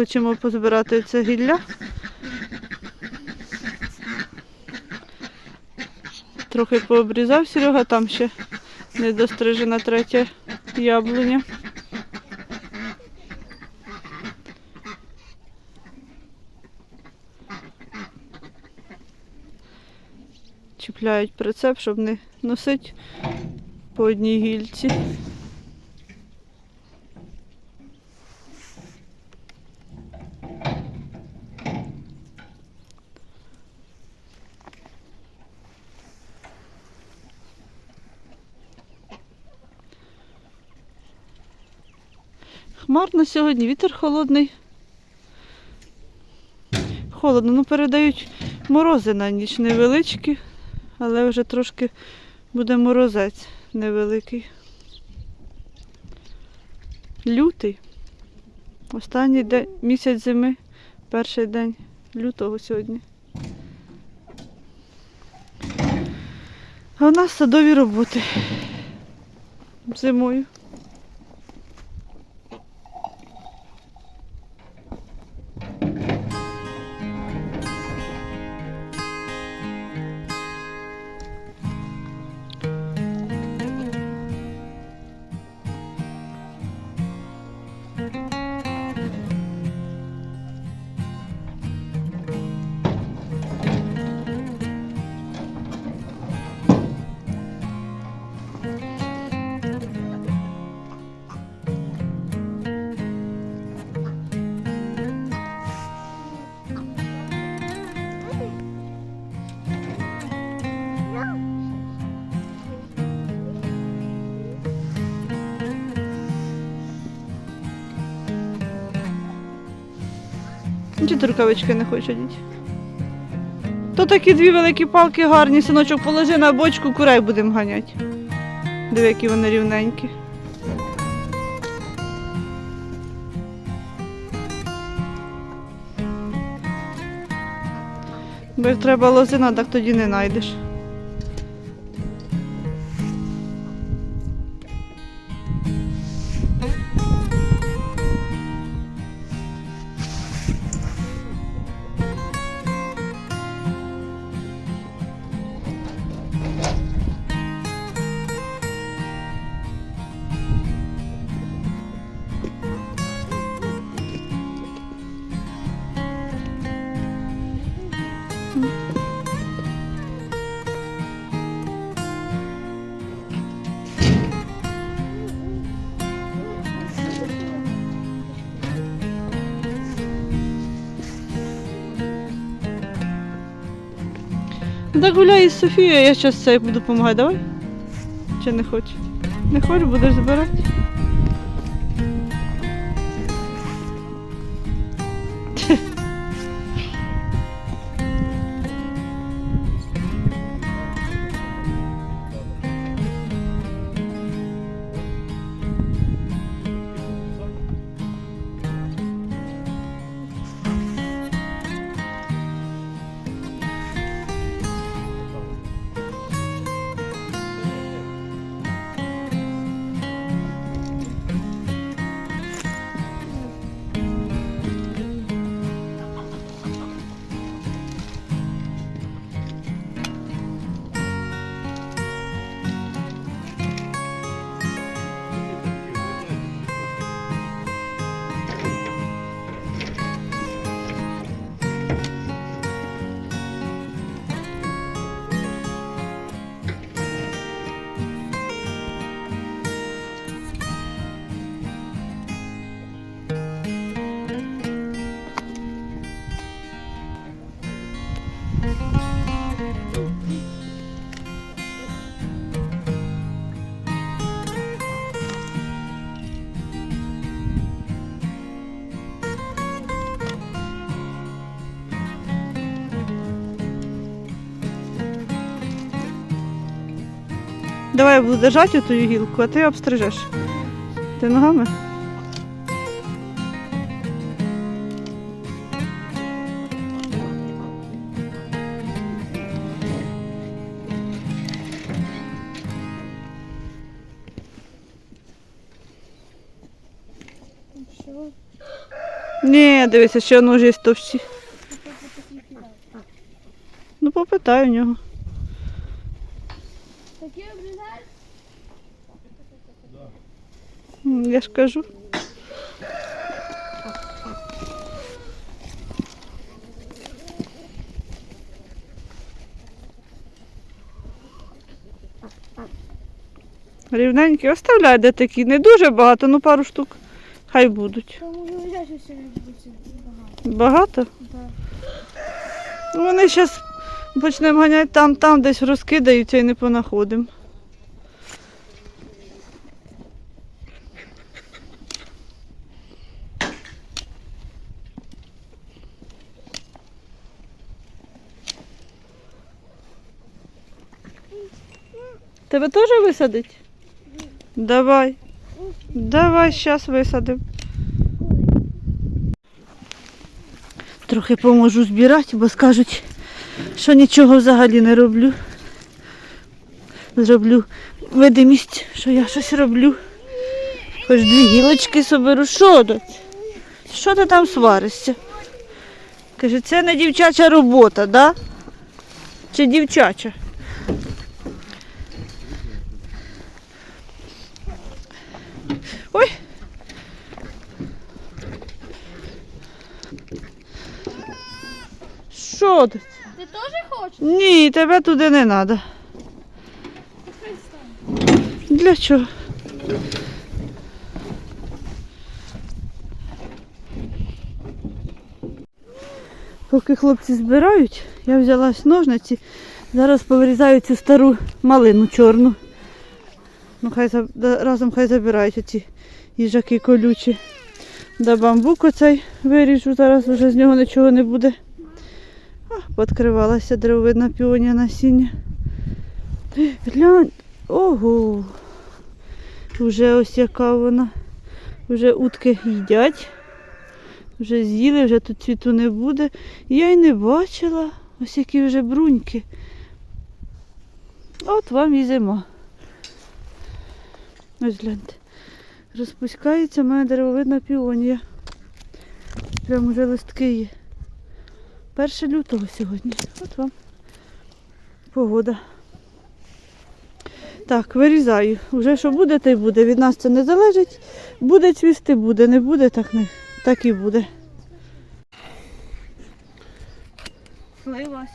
Хочемо позбирати це гілля. Трохи пообрізав Серега, там ще недострижена третя яблуня. Чіпляють прицеп, щоб не носити по одній гільці. Хмарно сьогодні, вітер холодний. Холодно, ну передають морози на ніч невеличкі, але вже трошки буде морозець невеликий. Лютий. Останній день, місяць зими, перший день лютого сьогодні. А у нас садові роботи зимою. Чи ти рукавички не хочуть. То такі дві великі палки гарні, синочок, положи на бочку, курей будемо ганяти. Диви, які вони рівненькі. Бо як треба лозина, так тоді не знайдеш. Так гуляй із Софією, я зараз це буду допомагати, давай? Чи не хочеш? Не хочеш, будеш збирати? Давай я буду держати ту гілку, а ти обстрижеш. Ти ногами? Ні, дивися, ще ножі є товщі. Ну, попитай у нього. Я ж кажу. Рівненькі оставляй, де такі. Не дуже багато, ну пару штук. Хай будуть. Буде багато. Ну, Вони зараз почнемо ганяти там, там десь розкидаються і не понаходимо. Тебе теж висадить? Давай. Давай, зараз висадимо. Трохи поможу збирати, бо скажуть, що нічого взагалі не роблю. Зроблю видимість, що я щось роблю. Хоч дві гілочки соберу. Що тут? Що ти там сваришся? Каже, це не дівчача робота, да? Чи дівчача? Що? Ти теж хочеш? Ні, тебе туди не треба. Для чого? Поки хлопці збирають, я взялась ножниці. Зараз повирізаю цю стару малину чорну. Ну, хай разом хай забирають оці їжаки колючі. Да бамбук оцей виріжу, зараз вже з нього нічого не буде. Подкривалася деревовидна піонія насіння. Глянь, ого. Вже ось яка вона. Вже утки їдять. Вже з'їли, вже тут цвіту не буде. Я й не бачила. Ось які вже бруньки. От вам і зима. Ось гляньте. Розпускається в мене деревовидна піонія. Прямо вже листки є. 1 лютого сьогодні. От вам погода. Так, вирізаю. Уже що буде, то й буде. Від нас це не залежить. Буде цвісти, буде, не буде, так, не, так і буде. Слилась.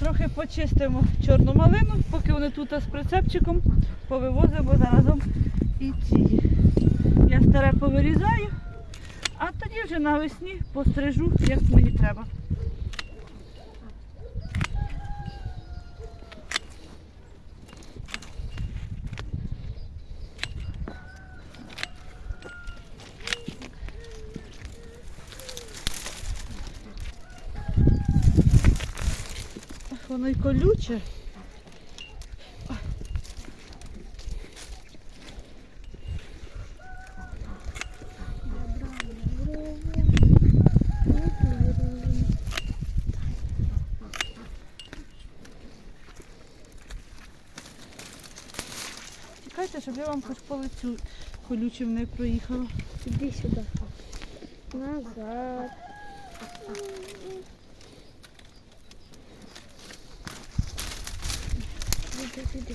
Трохи почистимо чорну малину, поки вони тут з прицепчиком повивозимо заразом і ці. Я старе повирізаю, а тоді вже навесні пострижу, як мені треба. Воно й колюче. Чекайте, щоб я вам хоч по лицю колючим не проїхала. Іди сюди. Назад. Іди, іди.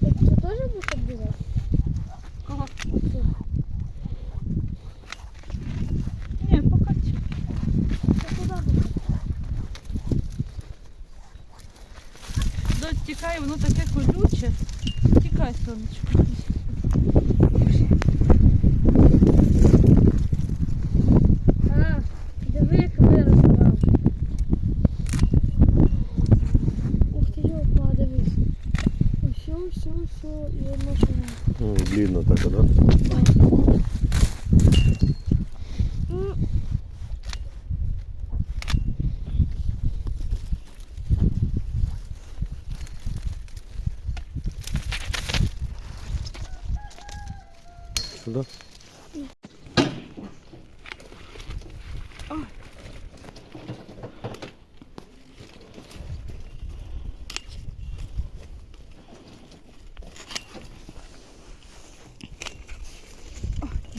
Ти теж будеш обрізати? Кого? Оцю. Ні, поки. ці. Це куди будеш? Дось тікає, воно таке колюче. Тікай, сонечко. А, диви, як виросла. Ух ти, йопа, дивись. Ось, ось, ось, ось, і одна шина. Ну, длинно так, да?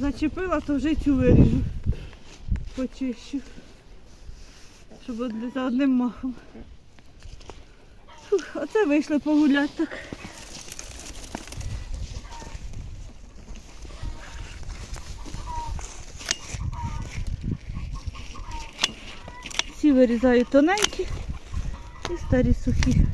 Зачепила, то вже цю виріжу. Почищу. Щоб за одним махом. Фух, оце вийшли погуляти так. Всі вирізаю тоненькі і старі сухі.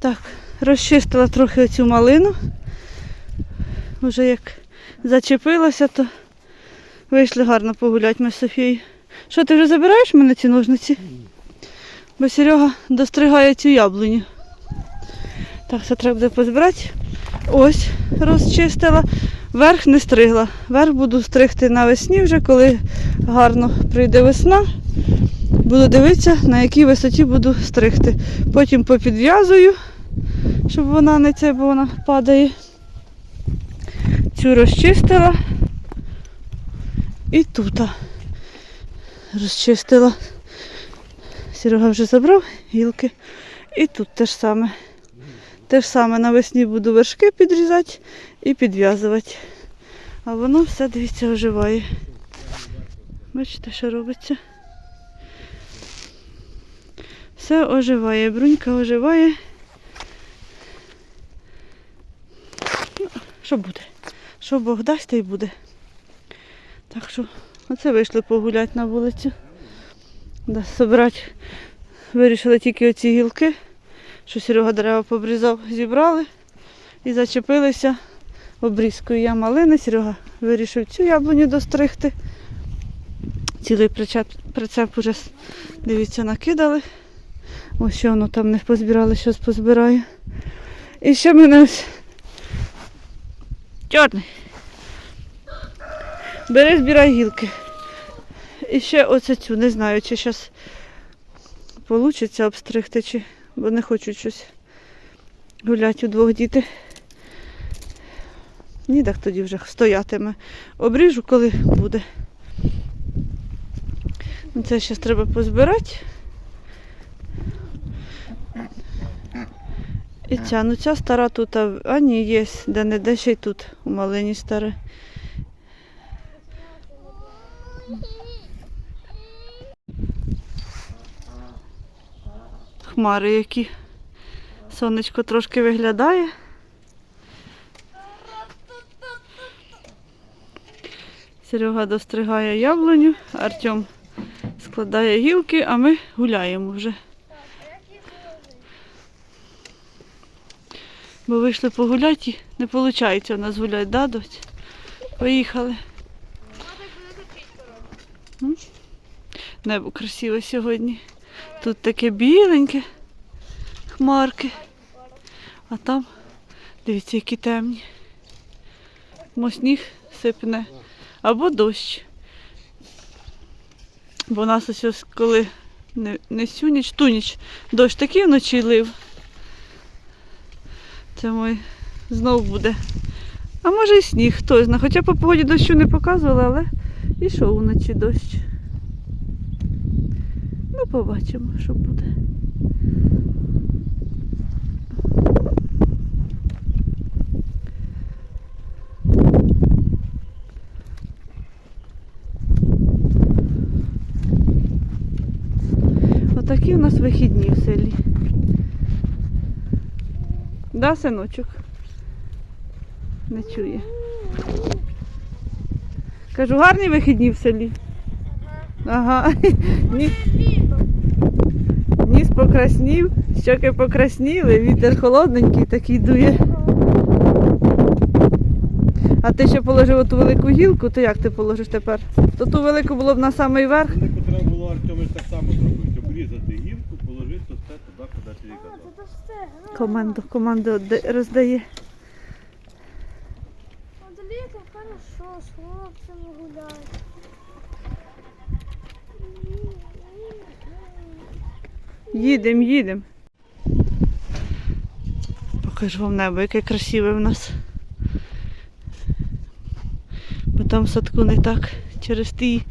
Так, розчистила трохи оцю малину. Уже як зачепилася, то вийшли гарно погуляти ми з Софією. Що, ти вже забираєш мене ці ножниці? Бо Серега достригає цю яблуню. Так, це треба буде позбирати. Ось розчистила. Верх не стригла. Верх буду стригти навесні вже, коли гарно прийде весна. Буду дивитися, на якій висоті буду стригти. Потім попідв'язую, щоб вона не це, бо вона падає. Цю розчистила. І тут розчистила. Серега вже забрав гілки. І тут те ж саме. Те ж саме навесні буду вершки підрізати і підв'язувати. А воно все, дивіться, оживає. Бачите, що робиться? Все оживає, брунька оживає. Ну, що буде? Що Бог дасть, то й буде. Так що, оце вийшли погуляти на вулицю. Да, собрати. Вирішили тільки оці гілки, що Серега дерева побрізав, зібрали і зачепилися обрізкою я малини. Серега вирішив цю яблуню достригти. Цілий причеп, прицеп уже, дивіться, накидали. Ось ще воно там не позбирали, щось позбираю. І ще мене ось чорний. Бери, збирай гілки. І ще оце цю, не знаю, чи зараз вийде обстригти, чи бо не хочу щось гуляти удвох діти. Ні, тоді вже стоятиме. Обріжу, коли буде. Ну, Це ще треба позбирати. І ця, ну ця стара тут, а ні, є, де не де ще й тут у малині старе. Хмари які. Сонечко трошки виглядає. Серега достригає яблуню, Артем складає гілки, а ми гуляємо вже. Бо вийшли погуляти, і не виходить у нас гуляти, да, доць? Поїхали. Небо красиве сьогодні. Тут таке біленьке, хмарки. А там, дивіться, які темні. Мо сніг сипне. Або дощ. Бо у нас ось ось коли не, не сю ніч, ту ніч дощ такий вночі лив. Це мой знов буде. А може і сніг, хто знає. Хоча по погоді дощу не показували, але ішов вночі дощ. Побачимо, що буде. Отакі у нас вихідні в селі. Да, синочок? Не чує. Кажу, гарні вихідні в селі. Ага. Ні, ні покраснів, щоки покрасніли, вітер холодненький такий дує. А ти ще положив оту велику гілку, то як ти положиш тепер? То ту велику було б на самий верх. Велику треба було Артемич так само зробити, щоб різати гілку, положити все туди, куди ти казав. Команду, команду роздає. От літом хорошо, з хлопцями гуляти. Їдем, їдем. Покажу вам небо, яке красиве в нас. Бо там садку не так. Через ті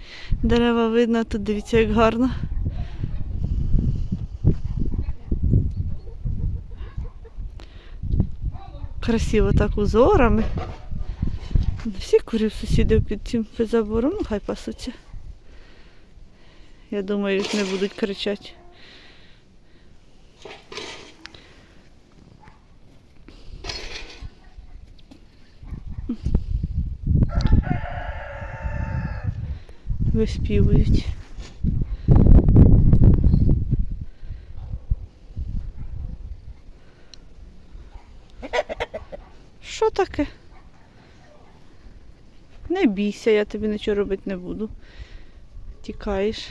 дерева видно, тут дивіться, як гарно. Красиво так узорами. Всі курів сусідів під цим забором, ну хай пасуться. Я думаю, не будуть кричати. Виспівують. Що таке? Не бійся, я тобі нічого робити не буду. Тікаєш.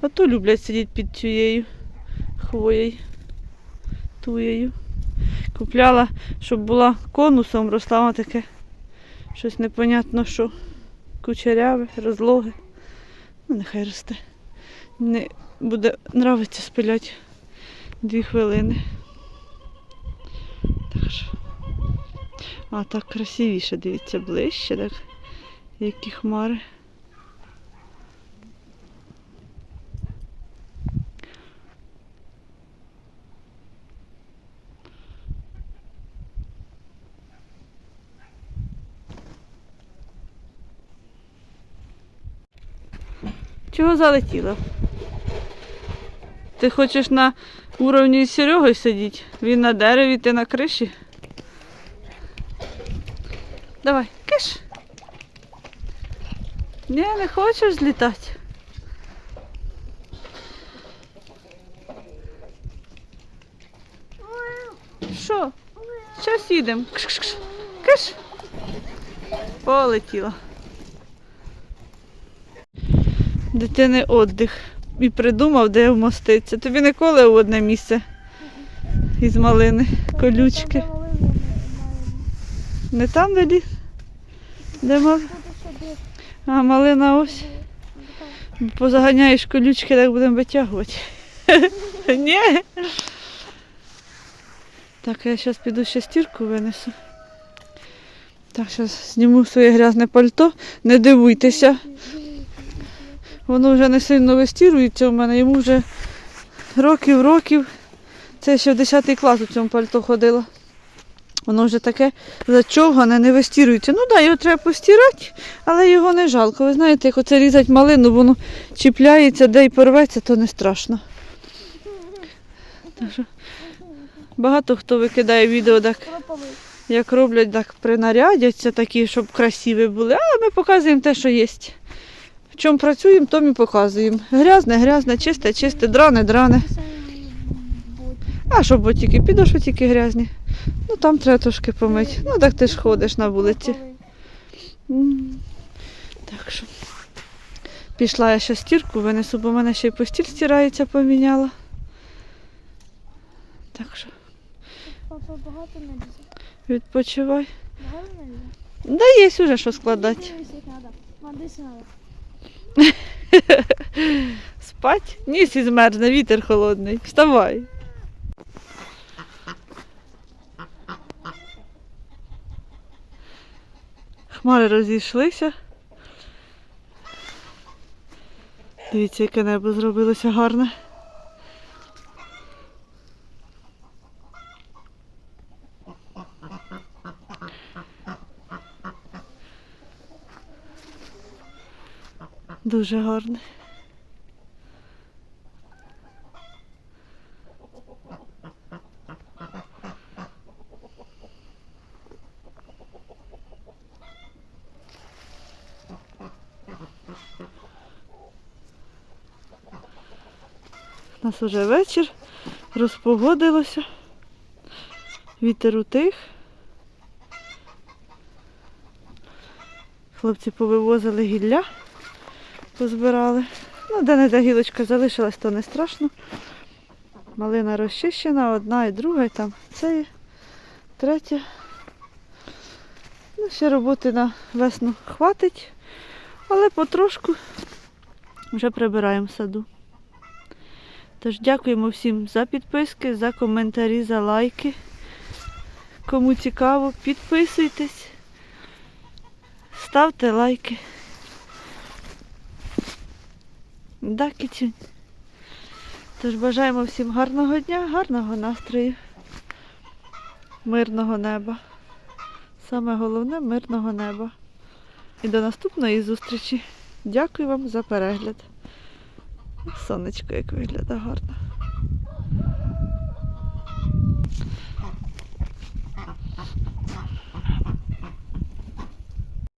Ото люблять сидіти під цією хвоєю, туєю. Купляла, щоб була конусом, росла вона таке. Щось непонятно що. Кучеряве, розлоги. Ну, нехай росте. Не буде нравиться спиляти дві хвилини. Так що. А так красивіше, дивіться, ближче, так. Які хмари. Чого залетіла? Ти хочеш на уровні з Серегою сидіти? Він на дереві, ти на криші. Давай, киш. Ні, не хочеш злітати. Що? Зараз їдемо. Киш. Полетіла. Дитини віддих. І придумав, де вмоститися. Тобі ніколи в одне місце із малини, колючки. Не там де ліс? Де десь. А малина ось. Позаганяєш колючки, так будемо витягувати. Ні. Так, я зараз піду ще стірку винесу. Так, зараз зніму своє грязне пальто. Не дивуйтеся. Воно вже не сильно вистірується у мене, йому вже років, років. Це ще в 10 клас у цьому пальто ходила. Воно вже таке зачовгане, не вистірується. Ну так, да, його треба постирати, але його не жалко. Ви знаєте, як оце різати малину, воно чіпляється, де й порветься, то не страшно. Багато хто викидає відео, так, як роблять, так принарядяться такі, щоб красиві були. А ми показуємо те, що є. Чому працюємо, то і показуємо. Грязне, грязне, чисте, чисте, дране, дране. А що ботики, підошви тільки грязні. Ну там треба трошки помити. Ну так ти ж ходиш на вулиці. Так що. Пішла я ще стірку винесу, бо в мене ще й постіль стирається, поміняла. Так що, Папа багато не відпочивай. Багато не. Да є уже що складати. Надо. Мам, дивись, як надо. Спать? Ніс і змерзне, вітер холодний. Вставай. Хмари розійшлися. Дивіться, яке небо зробилося гарне. Дуже гарне. У нас уже вечір, розпогодилося. Вітер утих. Хлопці повивозили гілля, позбирали. Ну, де не де гілочка залишилась, то не страшно. Малина розчищена, одна і друга, і там це є, третя. Ну, ще роботи на весну хватить, але потрошку вже прибираємо саду. Тож дякуємо всім за підписки, за коментарі, за лайки. Кому цікаво, підписуйтесь, ставте лайки. Да, кичень. Тож бажаємо всім гарного дня, гарного настрою, мирного неба. Саме головне мирного неба. І до наступної зустрічі. Дякую вам за перегляд. Сонечко як виглядає гарно.